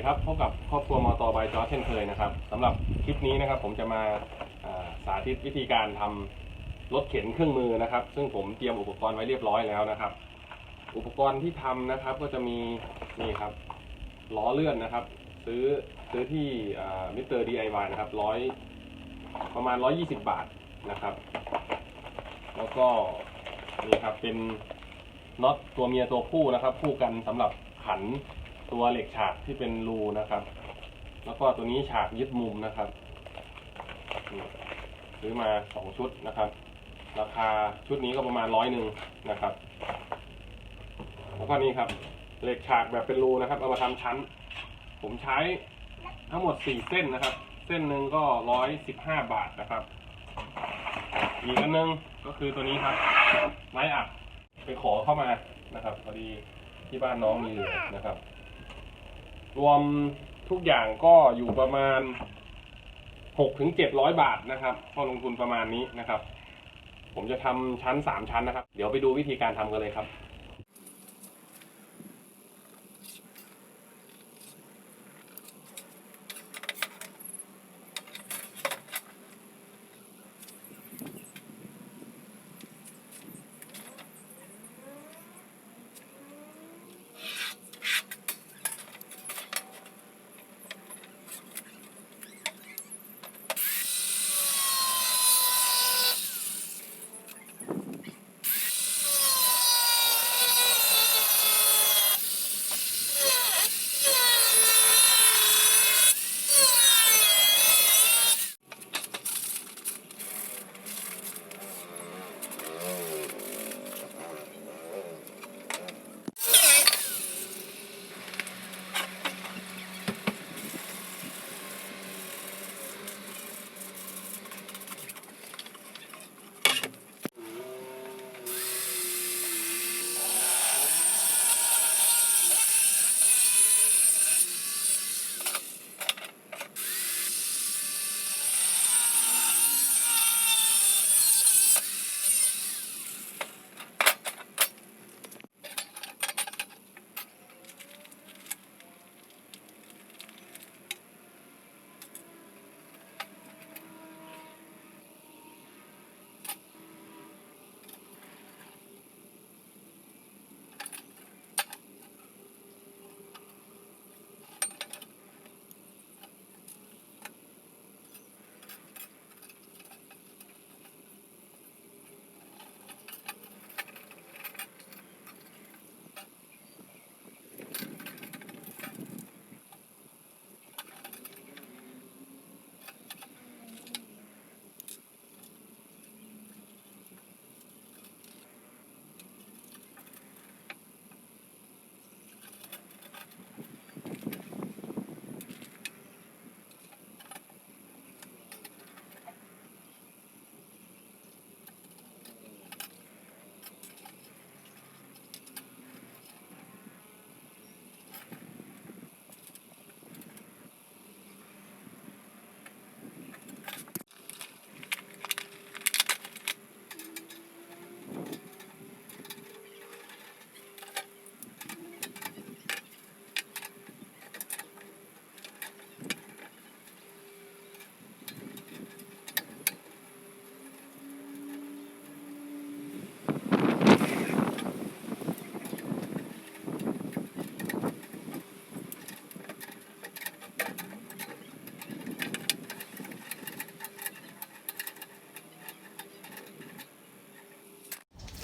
ดีครับพบกับครอบครัวมอตอบายจอเช่นเคยนะครับสำหรับคลิปนี้นะครับ ผมจะมาสาธิตวิธีการทำรถเข็นเครื่องมือนะครับ ซึ่งผมเตรียมอุปกรณ์ไว้เรียบร้อยแล้วนะครับ อุปกรณ์ที่ทำนะครับ ก็จะมีนี่ครับล้อเลื่อนนะครับ ซื้อซื้อที่มิสเตอร์ดีไอวนะครับร้อยประมาณ120บาทนะครับ แล้วก็นี่ครับเป็นน็อตตัวเมียตัวผู้นะครับ คู่กันสำหรับขัน ตัวเหล็กฉากที่เป็นรูนะครับ แล้วก็ตัวนี้ฉากยึดมุมนะครับซื้อมาสองชุดนะครับ ราคาชุดนี้ก็ประมาณร้อยหนึ่งนะครับ แล้วก็นี่ครับ เหล็กฉากแบบเป็นรูนะครับ เอามาทำชั้น ผมใช้ทั้งหมดสี่เส้นนะครับ เส้นหนึ่งก็ร้อยสิบห้าบาทนะครับอีกอันหนึงก็คือตัวนี้ครับ ไม้อัดไปขอเข้ามานะครับพอดีที่บ้านน้องมีเหลือนะครับ รวมทุกอย่างก็อยู่ประมาณหกถึงเจ็ดร้อยบาทนะครับพอลงทุนประมาณนี้นะครับ ผมจะทำชั้นสามชั้นนะครับ เดี๋ยวไปดูวิธีการทำกันเลยครับ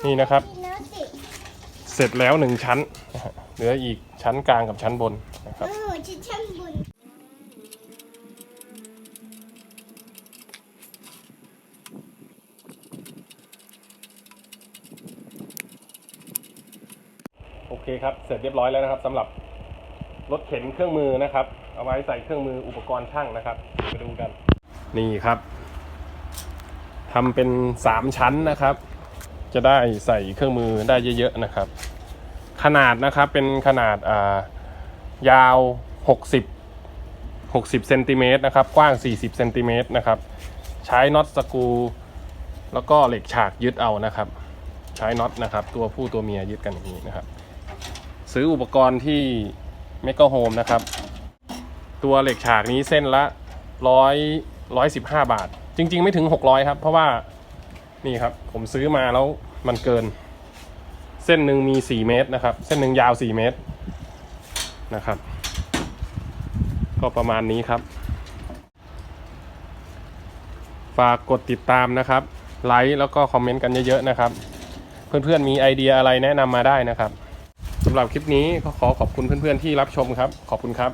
นี่นะครับแล้วสิเสร็จแล้วหนึ่งชั้นนะฮะเหลืออีกชั้นกลางกับชั้นบนนะครับเออจะช่างบุญโอเคครับ เสร็จเรียบร้อยแล้วนะครับสำหรับรถเข็นเครื่องมือนะครับ เอาไว้ใส่เครื่องมืออุปกรณ์ช่างนะครับไปดูกัน นี่ครับทำเป็นสามชั้นนะครับ จะได้ใส่เครื่องมือได้เยอะๆนะครับ ขนาดนะครับเป็นขนาดยาว 60 60เซนติเมตรนะครับกว้าง 40เซนติเมตรนะครับใช้น็อตสกูแล้วก็เหล็กฉากยึดเอานะครับ ใช้น็อตนะครับ ตัวผู้ตัวเมียยึดกันอย่างนี้นะครับ ซื้ออุปกรณ์ที่เมก a โฮมนะครับ ตัวเหล็กฉากนี้เส้นละร้อยร้อยสิบห้าบาท จริง ๆ ไม่ถึงหกร้อยครับ เพราะว่านี่ครับ ผมซื้อมาแล้ว มันเกิน เส้นหนึ่งมีสี่เมตรนะครับ เส้นหนึ่งยาวสี่เมตรนะครับ ก็ประมาณนี้ครับ ฝากกดติดตามนะครับ ไลค์แล้วก็คอมเมนต์กันเยอะๆนะครับ เพื่อนๆมีไอเดียอะไรแนะนำมาได้นะครับสำหรับคลิปนี้ก็ขอขอบคุณเพื่อนๆที่รับชมครับ ขอบคุณครับ